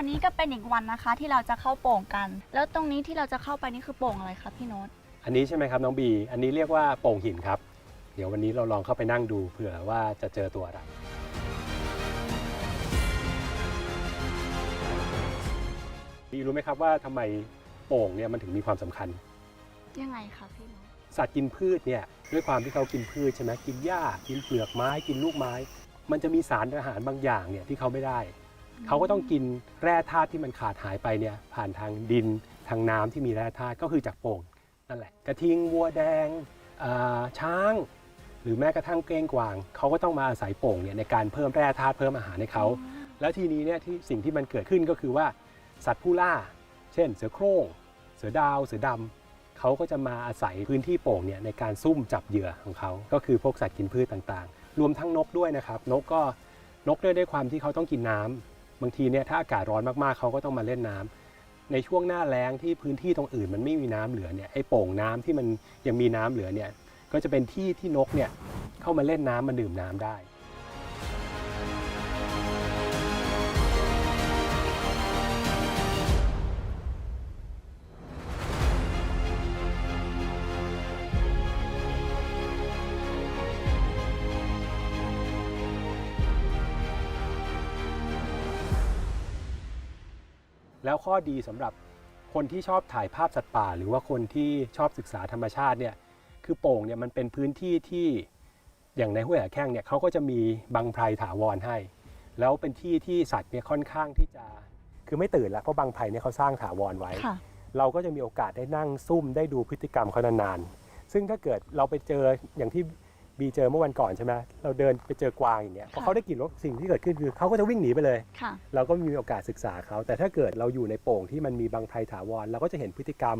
วันนี้ก็เป็นอีกวันนะคะที่เราจะเข้าโป่งกัน แล้วตรงนี้ที่เราจะเข้าไปนี่คือโป่งอะไรคะพี่โน้ตอันนี้ใช่ไหมครับน้องบี อันนี้เรียกว่าโป่งหินครับ เดี๋ยววันนี้เราลองเข้าไปนั่งดูเผื่อว่าจะเจอตัวอะไร บีรู้ไหมครับว่าทำไมโป่งเนี่ยมันถึงมีความสำคัญ ยังไงคะพี่โน้ตสัตว์กินพืชเนี่ยด้วยความที่เขากินพืชใช่ไหมกินหญ้ากินเปลือกไม้กินลูกไม้ มันจะมีสารอาหารบางอย่างเนี่ยที่เขาไม่ได้ เขาก็ต้องกินแร่ธาตุที่มันขาดหายไปเนี่ยผ่านทางดินทางน้ำที่มีแร่ธาตุก็คือจากโป่งนั่นแหละ กระทิงวัวแดงอ่าช้าง หรือแม้กระทั่งเก้งกวาง เขาก็ต้องมาอาศัยโป่งเนี่ยในการเพิ่มแร่ธาตุเพิ่มอาหารให้เขา แล้วทีนี้เนี่ยที่สิ่งที่มันเกิดขึ้นก็คือว่าสัตว์ผู้ล่า เช่น เสือโคร่งเสือดาว เสือดำเขาก็จะมาอาศัยพื้นที่โป่งเนี่ยในการซุ่มจับเหยื่อของเขา ก็คือพวกสัตว์กินพืชต่างๆ รวมทั้งนกด้วยนะครับ นกก็นกด้วยด้วยความที่เขาต้องกินน้ำ บางทีเนี่ยถ้าอากาศร้อนมากๆเขาก็ต้องมาเล่นน้ำในช่วงหน้าแล้งที่พื้นที่ตรงอื่นมันไม่มีน้ำเหลือเนี่ยไอ้โป่งน้ำที่มันยังมีน้ำเหลือเนี่ยก็จะเป็นที่ที่นกเนี่ยเข้ามาเล่นน้ำมาดื่มน้ำได้ แล้วข้อดีสำหรับคนที่ชอบถ่ายภาพสัตว์ป่า หรือว่าคนที่ชอบศึกษาธรรมชาติเนี่ยคือโป่งเนี่ยมันเป็นพื้นที่ที่อย่างในห้วยหาแข้งเนี่ยเขาก็จะมีบังไพรถาวรให้ แล้วเป็นที่ที่สัตว์เนี่ยค่อนข้างที่จะคือไม่ตื่นแล้วเพราะบังไพรเนี่ยเขาสร้างถาวรไว้ค่ะเราก็จะมีโอกาสได้นั่งซุ่มได้ดูพฤติกรรมเขานานๆ ซึ่งถ้าเกิดเราไปเจออย่างที่ บีเจอเมื่อวันก่อนใช่ไหมเราเดินไปเจอกวางอย่างเงี้ยพอค่ะเขาได้กลิ่นรสสิ่งที่เกิดขึ้นคือเขาก็จะวิ่งหนีไปเลยค่ะเราก็มีโอกาสศึกษาเขา แต่ถ้าเกิดเราอยู่ในโป่งที่มันมีบางไพรถาวรเราก็จะเห็นพฤติกรรม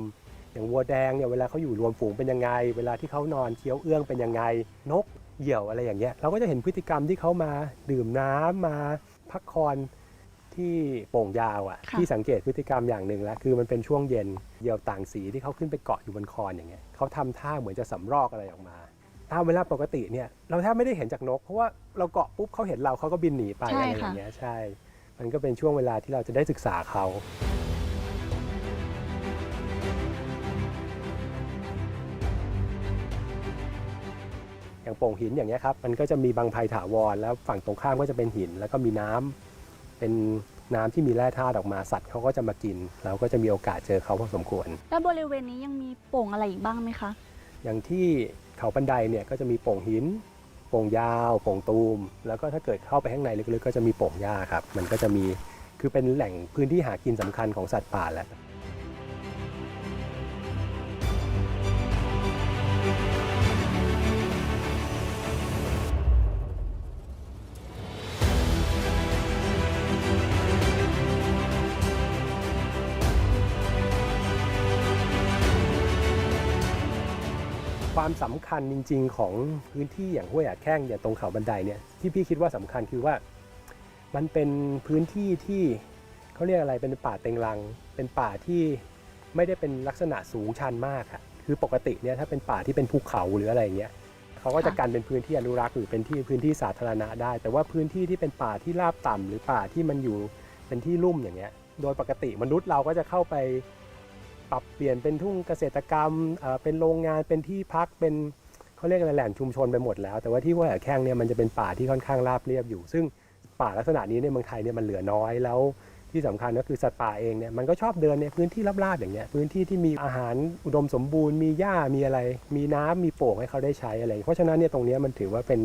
อย่างวัวแดงเนี่ยเวลาเขาอยู่รวมฝูงเป็นยังไง เวลาที่เขานอนเคี้ยวเอื้องเป็นยังไงนกเหยี่ยวอะไรอย่างเงี้ยเราก็จะเห็นพฤติกรรมที่เขามาดื่มน้ำมาพักคอนที่โป่งยาวอะ่ะค่ะที่สังเกตพฤติกรรมอย่างหนึ่งแล้วคือมันเป็นช่วงเย็นเหยี่ยวต่างสีที่เขาขึ้นไปเกาะอยู่บนคอนอย่างเงี้ยเขาทำท่าเหมือนจะสำรอกอะไรออกมา ตามเวลาปกติเนี่ยเราแทบไม่ได้เห็นจากนก เพราะว่าเราเกาะปุ๊บเขาเห็นเราเขาก็บินหนีไปใช่อะไรอค่ะย่างเงี้ยใช่ มันก็เป็นช่วงเวลาที่เราจะได้ศึกษาเขาอย่างโป่งหินอย่างเงี้ยครับมันก็จะมีบางไพรถาวร แล้วฝั่งตรงข้ามก็จะเป็นหิน แล้วก็มีน้ำเป็นน้ำที่มีแร่ธาตุออกมาสัตว์เขาก็จะมากิน เราก็จะมีโอกาสเจอเขาพอสมควร แล้วบริเวณนี้ยังมีโป่งอะไรอีกบ้างไหมคะ อย่างที่ เขาบันไดเนี่ยก็จะมีโป่งหิน โป่งยาว โป่งตูม แล้วก็ถ้าเกิดเข้าไปข้างในลึกๆก็จะมีโป่งหญ้าครับ มันก็จะมี คือเป็นแหล่งพื้นที่หากินสำคัญของสัตว์ป่าแหละ ความสำคัญจริง ๆ ของพื้นที่อย่างห้วยอาแข้งอย่างตรงเขาบันไดเนี่ยที่พี่คิดว่าสำคัญคือว่า มันเป็นพื้นที่ที่เขาเรียกอะไรเป็นป่าเต็งรัง เป็นป่าที่ไม่ได้เป็นลักษณะสูงชันมากอะคือปกติเนี่ยถ้าเป็นป่าที่เป็นภูเขาหรืออะไรอย่างเงี้ยเขาก็จะกันเป็นพื้นที่อนุรักษ์หรือเป็นที่พื้นที่สาธารณะได้ แต่ว่าพื้นที่ที่เป็นป่าที่ราบต่ำหรือป่าที่มันอยู่เป็นที่ลุ่มอย่างเงี้ย โดยปกติมนุษย์เราก็จะเข้าไป ปรับเปลี่ยนเป็นทุ่งเกษตรกรรมเป็นโรงงานเป็นที่พักเป็นเขาเรียกอะไรแหล่งชุมชนไปหมดแล้ว แต่ว่าที่ห้วยแข้งเนี่ยมันจะเป็นป่าที่ค่อนข้างราบเรียบอยู่ ซึ่งป่าลักษณะนี้ในเมืองไทยเนี่ยมันเหลือน้อยแล้วที่ที่สำคัญก็คือสัตว์ป่าเองเนี่ยมันก็ชอบเดินในพื้นที่ราบๆอย่างเงี้ยพื้นที่ที่มีอาหารอุดมสมบูรณ์ มีหญ้ามีอะไร มีน้ำมีโป่งให้เขาได้ใช้อะไร เพราะฉะนั้นเนี่ยตรงนี้มันถือว่าเป็น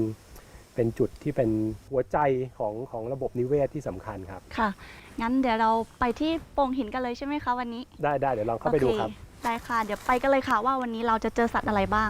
เป็นจุดที่เป็นหัวใจของของระบบนิเวศที่สำคัญครับค่ะ งั้นเดี๋ยวเราไปที่โป่งหินกันเลยใช่ไหมคะวันนี้ ได้ได้เดี๋ยวลองเข้าไปดูครับ โอเได้ค่ะ เดี๋ยวไปกันเลยค่ะว่าวันนี้เราจะเจอสัตว์อะไรบ้าง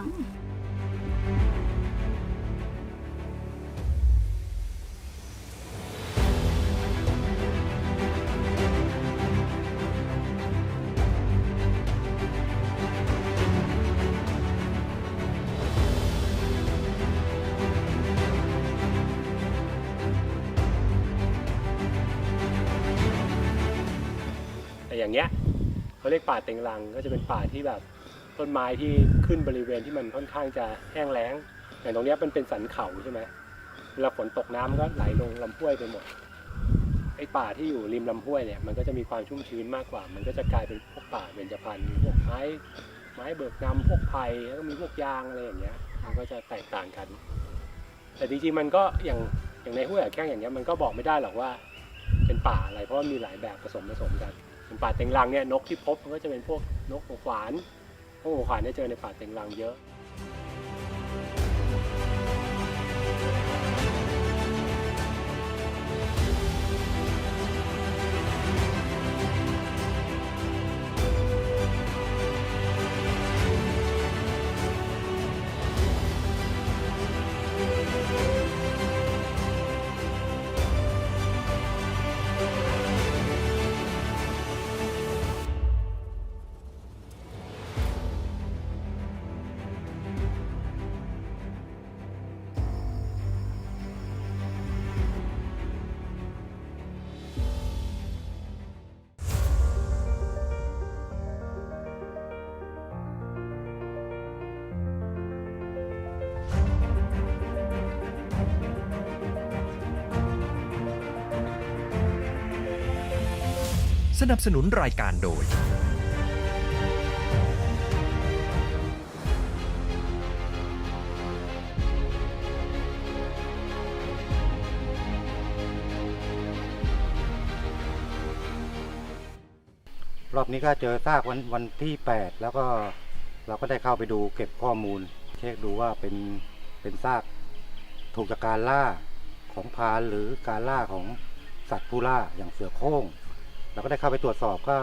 เรียกป่าเต็งรัง ก็จะเป็นป่าที่แบบต้นไม้ที่ขึ้นบริเวณที่มันค่อนข้างจะแห้งแล้งอย่างตรงนี้มันเป็นสันเขาใช่ไหมเวลาฝนตกน้ำมันก็ไหลลงลำห้วยไปหมดไอ้ป่าที่อยู่ริมลำห้วยเนี่ยมันก็จะมีความชุ่มชื้นมากกว่า มันก็จะกลายเป็นพวกป่าเบญจพรรณมีพวกไม้ไม้เบิกนำพวกไผ่แล้วก็มีพวกยางอะไรอย่างเงี้ย มันก็จะแตกต่างกัน แต่จริงๆมันก็อย่างอย่างในห้วยแข้งอย่างเงี้ยมันก็บอกไม่ได้หรอกว่า เป็นป่าอะไรเพราะว่ามีหลายแบบผสมผสมกัน เป็นป่าเต็งรังเนี่ยนกที่พบมันก็จะเป็นพวกนกหัวขวานนกหัวขวานเนี่ยเจอในป่าเต็งรังเยอะ สนับสนุนรายการโดย รอบนี้ก็เจอซากวันวันที่8แล้วก็เราก็ได้เข้าไปดูเก็บข้อมูล เช็คดูว่าเป็นเป็นซากถูกจากการล่าของพรานหรือการล่าของสัตว์ผู้ล่าอย่างเสือโคร่ง เราก็ได้เข้าไปตรวจสอบก็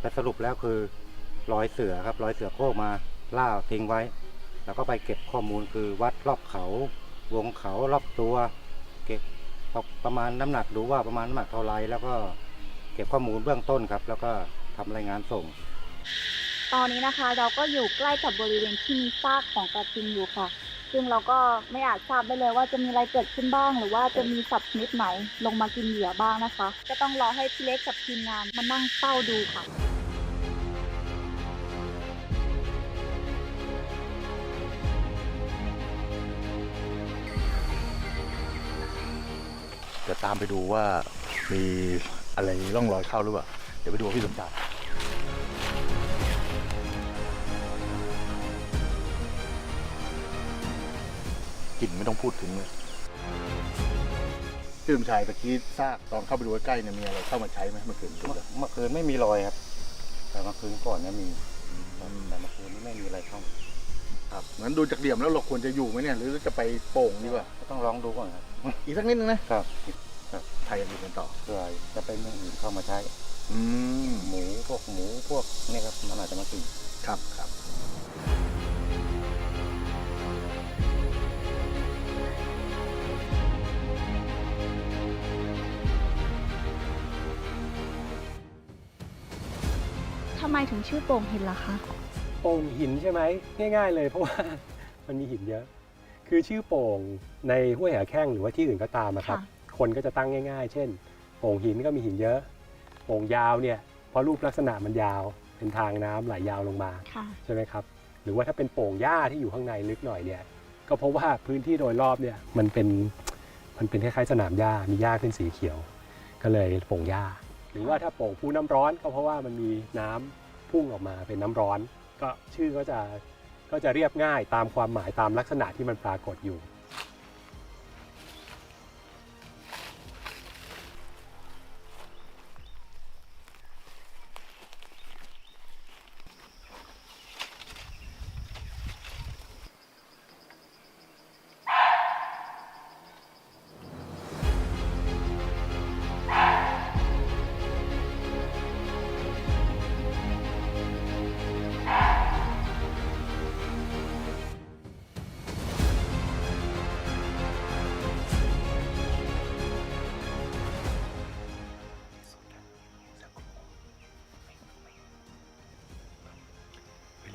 ไปสรุปแล้วคือรอยเสือครับรอยเสือโคร่งมาล่าทิ้งไว้ แล้วก็ไปเก็บข้อมูลคือวัดรอบเขา วงเขารอบตัว เก็บประมาณน้ำหนักดูว่าประมาณน้ำหนักเท่าไรแล้วก็เก็บข้อมูลเบื้องต้นครับ แล้วก็ทำรายงานส่ง ตอนนี้นะคะเราก็อยู่ใกล้กับบริเวณที่มีซากของกระทิงอยู่ค่ะ ซึ่งเราก็ไม่อาจทราบได้เลยว่าจะมีอะไรเกิดขึ้นบ้าง หรือว่าจะมีสัตว์ชนิดไหนลงมากินเหยื่อบ้างนะคะ ก็ต้องรอให้พี่เล็กกับทีมงานมานั่งเฝ้าดูค่ะจะตามไปดูว่ามีอะไรร่องรอยเข้าหรือเปล่า เดี๋ยวไปดูพี่สมชาย กลิ่นไม่ต้องพูดถึงเลยพี่สมชายตะกี้ซากตอนเข้าไปดูใกล้ๆเนี่ยมีอะไรเข้ามาใช้ไหมเมื่อคืนเมื่อเมื่อคืนไม่มีรอยครับ แต่เมื่อคืนก่อนเนี่ยมีแต่เมื่อคืนนี้ไม่มีอะไรเข้าครับงั้นดูจากเดี่ยมแล้วเราควรจะอยู่ไหมเนี่ย หรือจะไปโป่งดีกว่าก็ต้องลองดูก่อนครับ อีกสักนิดนึงนะครับไทยอยู่กันต่อเพื่อจะเป็นเรื่องอื่นเข้ามาใช้ อืมหมูพวกหมูพวกนี่ครับมันอาจจะมากินครับครับำไมถึงชื่อโป่งหินล่ะคะ โป่งหินใช่ไหมง่าย ๆ เลยเพราะว่า มันมีหินเยอะ คือชื่อโป่งในห้วยหาแข้งหรือว่าที่อื่นก็ตามอะครับค่ะคนก็จะตั้งง่าย ๆ เช่น โป่งหินก็มีหินเยอะ โป่งยาวเนี่ยเพราะรูปลักษณะมันยาวเป็นทางน้ำไหลยาวลงมาค่ะใช่ไหมครับ หรือว่าถ้าเป็นโป่งหญ้าที่อยู่ข้างในลึกหน่อยเนี่ย ก็เพราะว่าพื้นที่โดยรอบเนี่ยมันเป็นมันเป็นคล้ายๆสนามหญ้ามีหญ้าขึ้นสีเขียว ก็เลยโป่งหญ้าห รือว่าถ้าโป่งพูน้ำร้อนก็เพราะว่ามันมีน้ำพุ่งออกมาเป็นน้ำร้อน ก็ชื่อก็จะก็จะเรียบง่ายตามความหมายตามลักษณะที่มันปรากฏอยู่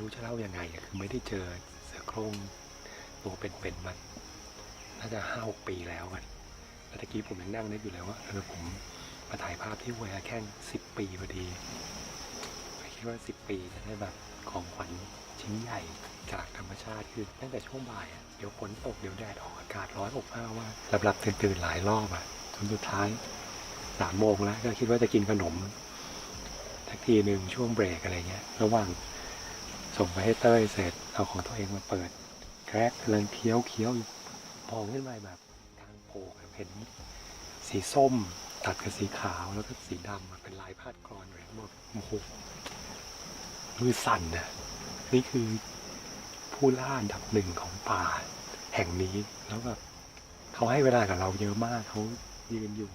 รู้จะเล่ายังไงคือไม่ได้เจอเสือโคร่งตัวเป็นๆมาน่าจะห้าหกปีแล้วอะแล้วตะกี้ผมยังนั่งนึกอยู่เลยว่าเออผมมาถ่ายภาพที่ห้วยอาแค่งสิบปีพอดีไม่คิดว่าสิบปีจะได้แบบของขวัญชิ้นใหญ่จากธรรมชาติคือตั้งแต่ช่วงบ่ายเดี๋ยวฝนตกเดี๋ยวแดดออกอากาศร้อนอบอ้าวว่ากหลับๆตื่นๆหลายรอบอะจนสุดท้ายสามโมงแล้วก็คิดว่าจะกินขนมทักทีหนึ่งช่วงเบรกอะไรเงี้ย ระหว่าง ส่งไปให้เต้ยเสร็จเอาของตัวเองมาเปิดแครกกำลังเคี้ยวเคี้ยวอยู่มองขึ้นไปแบบทางโผล่เห็นสีส้มตัดกับสีขาวแล้วก็สีดำเป็นลายพาดกรอนไว้ทั้งหมดโอ้โหมือสั่นนะนี่คือผู้ล่าดับหนึ่งของป่าแห่งนี้แล้วแบบเขาให้เวลากับเราเยอะมากเขายืนอยู่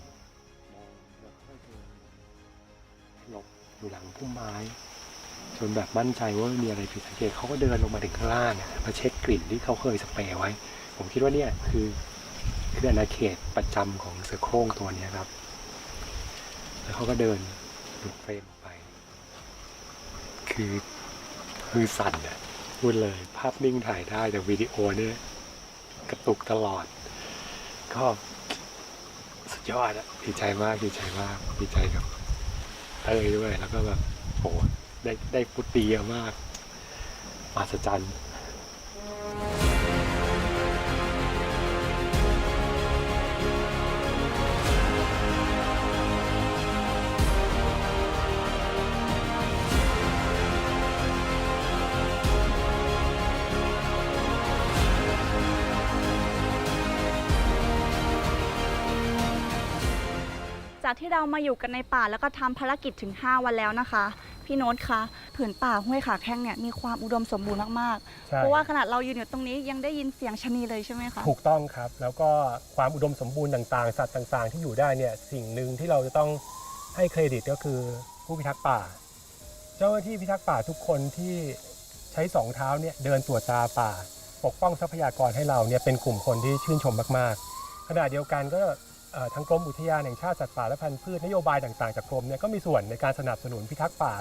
มองแล้วก็เดินหลบอยู่หลังพุ่มไม้ จนแบบมั่นใจว่าไม่มีอะไรผิดสังเกตเขาก็เดินลงมาถึงข้างล่างมาเช็คกลิ่นที่เขาเคยสเปรย์ไว้ ผมคิดว่าเนี่ยคือคืออาณาเขตประจำของเสือโคร่งตัวนี้ครับ แล้วเขาก็เดินหลุดเฟรมไป คือคือสั่นอะพูดเลยภาพนิ่งถ่ายได้แต่วิดีโอเนี่ยกระตุกตลอด ก็สุดยอดอะดีใจมากดีใจมากดีใจกับเต้ยด้วยแล้วก็แบบโห ได้ได้ฟุตดีเยอะมากมหัศจรรย์ จากที่เรามาอยู่กันในป่าแล้วก็ทำภารกิจถึง 5 วันแล้วนะคะ พี่โน้ตคะผืนป่าห้วยขาแข้งเนี่ยมีความอุดมสมบูรณ์มากๆเพราะว่าขนาดเรายืนอยู่ตรงนี้ยังได้ยินเสียงชะนีเลยใช่ไหมคะ ถูกต้องครับ แล้วก็ความอุดมสมบูรณ์ต่างๆ สัตว์ต่างๆ ที่อยู่ได้เนี่ยสิ่งหนึ่งที่เราจะต้องให้เครดิตก็คือผู้พิทักษ์ป่า เจ้าหน้าที่พิทักษ์ป่าทุกคนที่ใช้สองเท้าเนี่ยเดินตรวจตราป่า ปกป้องทรัพยากรให้เราเนี่ยเป็นกลุ่มคนที่ชื่นชมมากๆขณะเดียวกันก็เอ่อ ทางกรมอุทยานแห่งชาติสัตว์ป่าและพันธุ์พืชนโยบายต่างๆจากกรมเนี่ยก็มีส่วนในการสนับสนุนพิทักษ์ป่า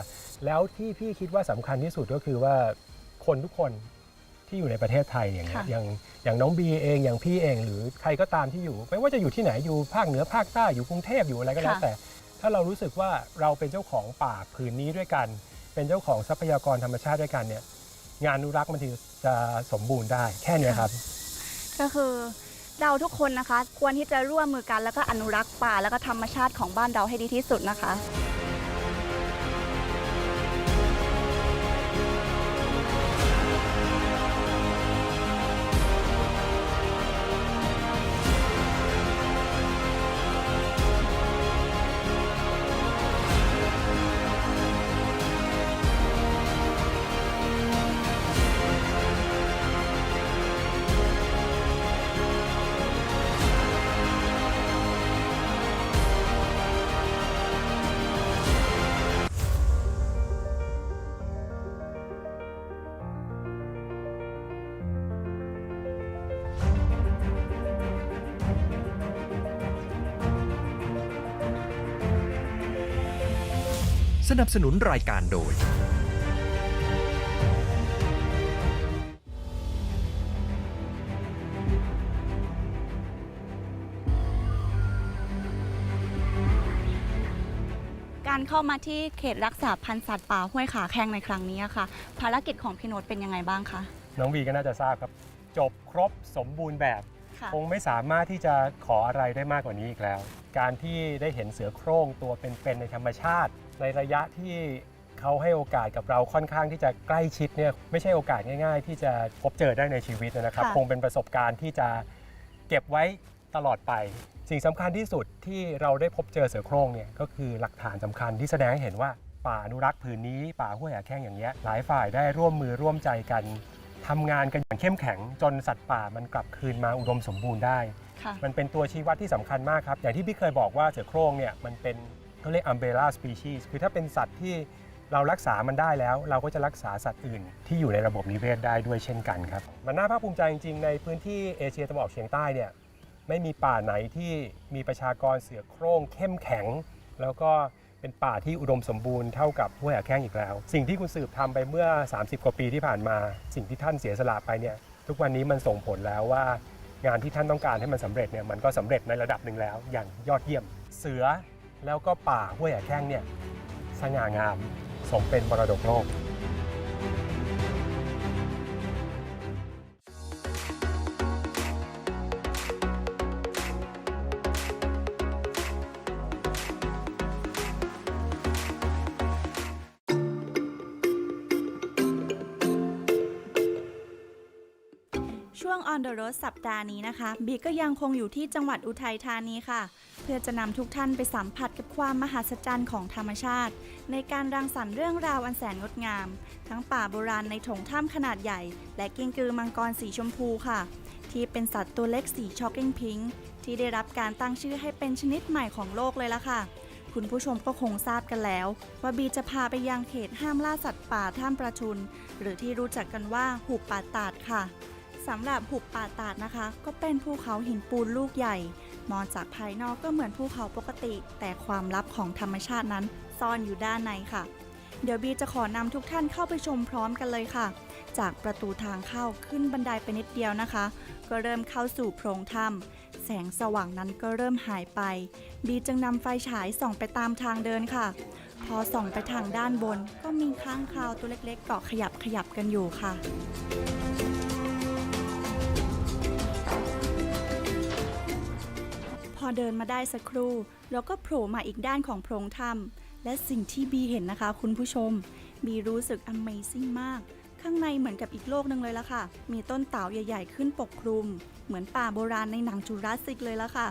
แล้วที่พี่คิดว่าสำคัญที่สุดก็คือว่าคนทุกคนที่อยู่ในประเทศไทยอย่างเงี้ยค่ะอย่างอย่างน้องบีเองอย่างพี่เอง หรือใครก็ตามที่อยู่ ไม่ว่าจะอยู่ที่ไหนอยู่ภาคเหนือภาคใต้อยู่กรุงเทพอยู่อะไรก็แล้วแต่ ถ้าเรารู้สึกว่าเราเป็นเจ้าของป่าผืนนี้ด้วยกัน เป็นเจ้าของทรัพยากรธรรมชาติด้วยกันเนี่ยงานอนุรักษ์มันถึงจะสมบูรณ์ได้แค่เนี้ยครับ ก็คือ เราทุกคนนะคะ ควรที่จะร่วมมือกันแล้วก็อนุรักษ์ป่า แล้วก็ธรรมชาติของบ้านเราให้ดีที่สุดนะคะ สนับสนุนรายการโดย การเข้ามาที่เขตรักษาพันธุ์สัตว์ป่าห้วยขาแข้งในครั้งนี้อะค่ะ ภารกิจของพี่โน้ตเป็นยังไงบ้างคะ น้องบีก็น่าจะทราบครับ จบครบสมบูรณ์แบบ ค่ะ คงไม่สามารถที่จะขออะไรได้มากกว่านี้อีกแล้ว การที่ได้เห็นเสือโคร่งตัวเป็นๆในธรรมชาติ ในระยะที่เขาให้โอกาสกับเราค่อนข้างที่จะใกล้ชิดเนี่ยไม่ใช่โอกาสง่าย ๆ ที่จะพบเจอได้ในชีวิตนะครับ ค่ะ คงเป็นประสบการณ์ที่จะเก็บไว้ตลอดไป สิ่งสำคัญที่สุดที่เราได้พบเจอเสือโคร่งเนี่ยก็คือหลักฐานสำคัญที่แสดงให้เห็นว่าป่าอนุรักษ์ผืนนี้ ป่าห้วยหาแข้งอย่างเงี้ยหลายฝ่ายได้ร่วมมือร่วมใจกันทำงานกันอย่างเข้มแข็ง จนสัตว์ป่ามันกลับคืนมาอุดมสมบูรณ์ได้ ค่ะ มันเป็นตัวชี้วัดที่สำคัญมากครับ อย่างที่พี่เคยบอกว่าเสือโคร่งเนี่ยมันเป็น เขาเรียก umbrella species คือถ้าเป็นสัตว์ที่เรารักษามันได้แล้ว เราก็จะรักษาสัตว์อื่น ที่อยู่ในระบบนิเวศได้ด้วยเช่นกันครับ มันน่าภาคภูมิใจจริงๆ ในพื้นที่เอเชียตะวันออกเฉียงใต้เนี่ยไม่มีป่าไหนที่มีประชากรเสือโคร่งเข้มแข็ง แล้วก็เป็นป่าที่อุดมสมบูรณ์เท่ากับห้วยหาแข้งอีกแล้ว สิ่งที่คุณสืบทำไปเมื่อ 30 กว่าปีที่ผ่านมา สิ่งที่ท่านเสียสละไปเนี่ยทุกวันนี้มันส่งผลแล้วว่างานที่ท่านต้องการให้มันสำเร็จเนี่ยมันก็สำเร็จในระดับหนึ่งแล้วอย่างยอดเยี่ยม เสือ แล้วก็ป่าห้วยหาแข้งเนี่ยสง่างามสมเป็นมรดกโลก ช่วง On the Road สัปดาห์นี้นะคะ บีก็ยังคงอยู่ที่จังหวัดอุทัยธานีค่ะ เพื่อจะนำทุกท่านไปสัมผัสกับความมหัศจรรย์ของธรรมชาติ ในการรังสรรค์เรื่องราวอันแสนงดงาม ทั้งป่าโบราณในถงถ้ำขนาดใหญ่ และกิ้งกือมังกรสีชมพูค่ะ ที่เป็นสัตว์ตัวเล็กสีช็อกกิ้งพิงที่ได้รับการตั้งชื่อให้เป็นชนิดใหม่ของโลกเลยล่ะค่ะ คุณผู้ชมก็คงทราบกันแล้ว ว่าบีจะพาไปยังเขตห้ามล่าสัตว์ป่าถ้ำประชุน หรือที่รู้จักกันว่าหุบป่าตาดค่ะ สำหรับหุบป่าตาดนะคะ ก็เป็นภูเขาหินปูนลูกใหญ่ มองจากภายนอกก็เหมือนภูเขาปกติ แต่ความลับของธรรมชาตินั้น ซ่อนอยู่ด้านในค่ะ เดี๋ยวบีจะขอนำทุกท่านเข้าไปชมพร้อมกันเลยค่ะ จากประตูทางเข้าขึ้นบันไดไปนิดเดียวนะคะ ก็เริ่มเข้าสู่โพรงถ้ำแสงสว่างนั้นก็เริ่มหายไป บีจึงนำไฟฉายส่องไปตามทางเดินค่ะ พอส่องไปทางด้านบน ก็มีข้างคาวตัวเล็กๆเกาะขยับขยับกันอยู่ค่ะ อเดินมาได้สักครู่ เราก็โผล่มาอีกด้านของโพรงถ้ำและสิ่งที่บีเห็นนะคะคุณผู้ชม บีรู้สึก Amazing มาก ข้างในเหมือนกับอีกโลกหนึ่งเลยละค่ะ มีต้นเต่าใหญ่ ๆ ขึ้นปกคลุม เหมือนป่าโบราณในหนังจูราสสิกเลยละค่ะ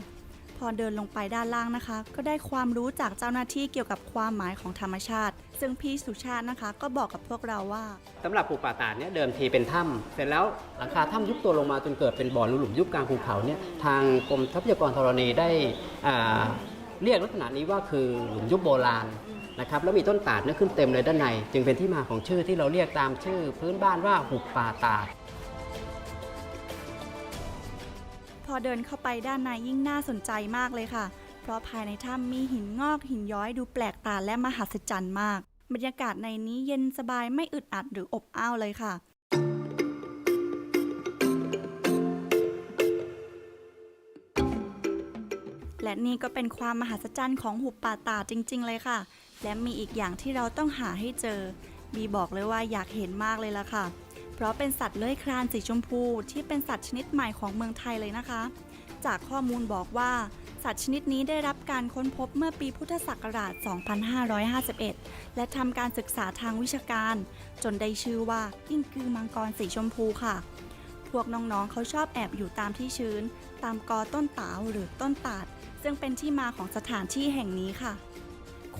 พอเดินลงไปด้านล่างนะคะ ก็ได้ความรู้จากเจ้าหน้าที่เกี่ยวกับความหมายของธรรมชาติ ซึ่งพี่สุชาตินะคะ ก็บอกกับพวกเราว่าสำหรับภูป่าตาดเนี่ยเดิมทีเป็นถ้ำเสร็จแล้วหลังคาถ้ำยุบตัวลงมาจนเกิดเป็นบ่อหลุมยุบกลางภูเขาเนี่ยทางกรมทรัพยากรธรณีได้เรียกลักษณะนี้ว่าคือหลุมยุบโบราณนะครับแล้วมีต้นตาดเนี่ยขึ้นเต็มเลยด้านใน จึงเป็นที่มาของชื่อที่เราเรียกตามชื่อ พื้นบ้านว่าหุบป่าตาด อเดินเข้าไปด้านในยิ่งน่าสนใจมากเลยค่ะ เพราะภายในถ้ำมีหินงอกหินย้อยดูแปลกตาและมหัศจรรย์มาก บรรยากาศในนี้เย็นสบายไม่อึดอัดหรืออบอ้าวเลยค่ะและนี่ก็เป็นความมหัศจรรย์ของหุบป่าตาจริง ๆ เลยค่ะ และมีอีกอย่างที่เราต้องหาให้เจอ บีบอกเลยว่าอยากเห็นมากเลยล่ะค่ะ เพราะเป็นสัตว์เลื้อยคลานสีชมพูที่เป็นสัตว์ชนิดใหม่ของเมืองไทยเลยนะคะ จากข้อมูลบอกว่า สัตว์ชนิดนี้ได้รับการค้นพบเมื่อปีพุทธศักราช 2551 และทำการศึกษาทางวิชาการ จนได้ชื่อว่ากิ้งกือมังกรสีชมพูค่ะ พวกน้องๆเขาชอบแอบอยู่ตามที่ชื้น ตามกอต้นตาลหรือต้นตาด ซึ่งเป็นที่มาของสถานที่แห่งนี้ค่ะ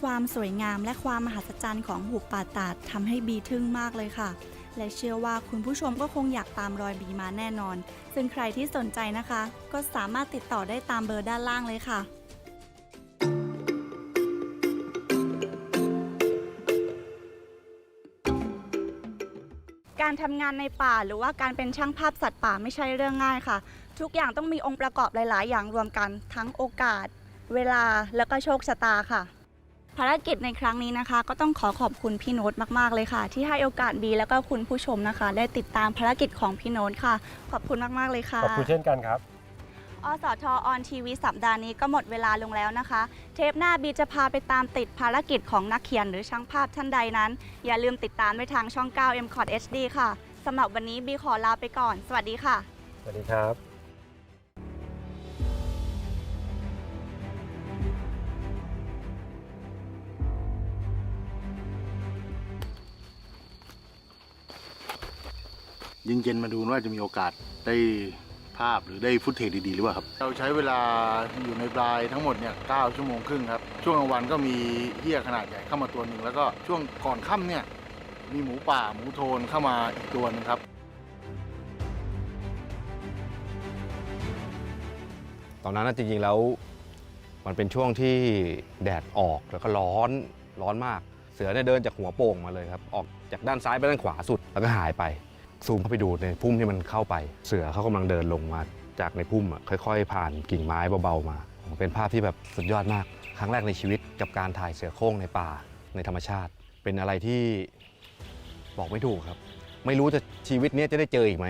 ความสวยงามและความมหัศจรรย์ของหุบป่าตาดทำให้บีทึ่งมากเลยค่ะ และเชื่อว่าคุณผู้ชมก็คงอยากตามรอยบีมาแน่นอน ซึ่งใครที่สนใจนะคะ ก็สามารถติดต่อได้ตามเบอร์ด้านล่างเลยค่ะการทำงานในป่าหรือว่าการเป็นช่างภาพสัตว์ป่าไม่ใช่เรื่องง่ายค่ะ ทุกอย่างต้องมีองค์ประกอบหลาย ๆ อย่างรวมกัน ทั้งโอกาส เวลาแล้วก็โชคชะตาค่ะ ภารกิจในครั้งนี้นะคะ ก็ต้องขอขอบคุณพี่โน้ตมากๆเลยค่ะ ที่ให้โอกาสดีแล้วก็คุณผู้ชมนะคะ ได้ติดตามภารกิจของพี่โน้ตค่ะ ขอบคุณมากๆเลยค่ะ ขอบคุณเช่นกันครับ อสทออนทีวีสัปดาห์นี้ก็หมดเวลาลงแล้วนะคะ เทปหน้าบีจะพาไปตามติดภารกิจของนักเขียนหรือช่างภาพท่านใดนั้น อย่าลืมติดตามไว้ทางช่อง 9 m c o t HD ค่ะสำหรับวันนี้บีขอลาไปก่อน สวัสดีค่ะ สวัสดีครับ เย็นๆมาดูว่าจะมีโอกาสได้ภาพหรือได้ฟุตเทจดีๆหรือเปล่าครับ เราใช้เวลาอยู่ในปลายทั้งหมดเนี่ย9ชั่วโมงครึ่งครับ ช่วงกลางวันก็มีเหี้ยขนาดใหญ่เข้ามาตัวหนึ่งแล้วก็ช่วงก่อนค่ำเนี่ยมีหมูป่าหมูโทนเข้ามาอีกตัวหนึงครับ ตอนนั้นนะจริงๆแล้วมันเป็นช่วงที่แดดออกแล้วก็ร้อนร้อนมาก เสือเนี่ยเดินจากหัวโป่งมาเลยครับ ออกจากด้านซ้ายไปด้านขวาสุดแล้วก็หายไป ซูมเข้าไปดูในพุ่มที่มันเข้าไป เสือเขากำลังเดินลงมาจากในพุ่มอะค่อย ๆ ผ่านกิ่งไม้เบาๆมาเป็นภาพที่แบบสุดยอดมาก ครั้งแรกในชีวิตกับการถ่ายเสือโคร่งในป่าในธรรมชาติ เป็นอะไรที่บอกไม่ถูกครับ ไม่รู้จะชีวิตนี้จะได้เจออีกไหม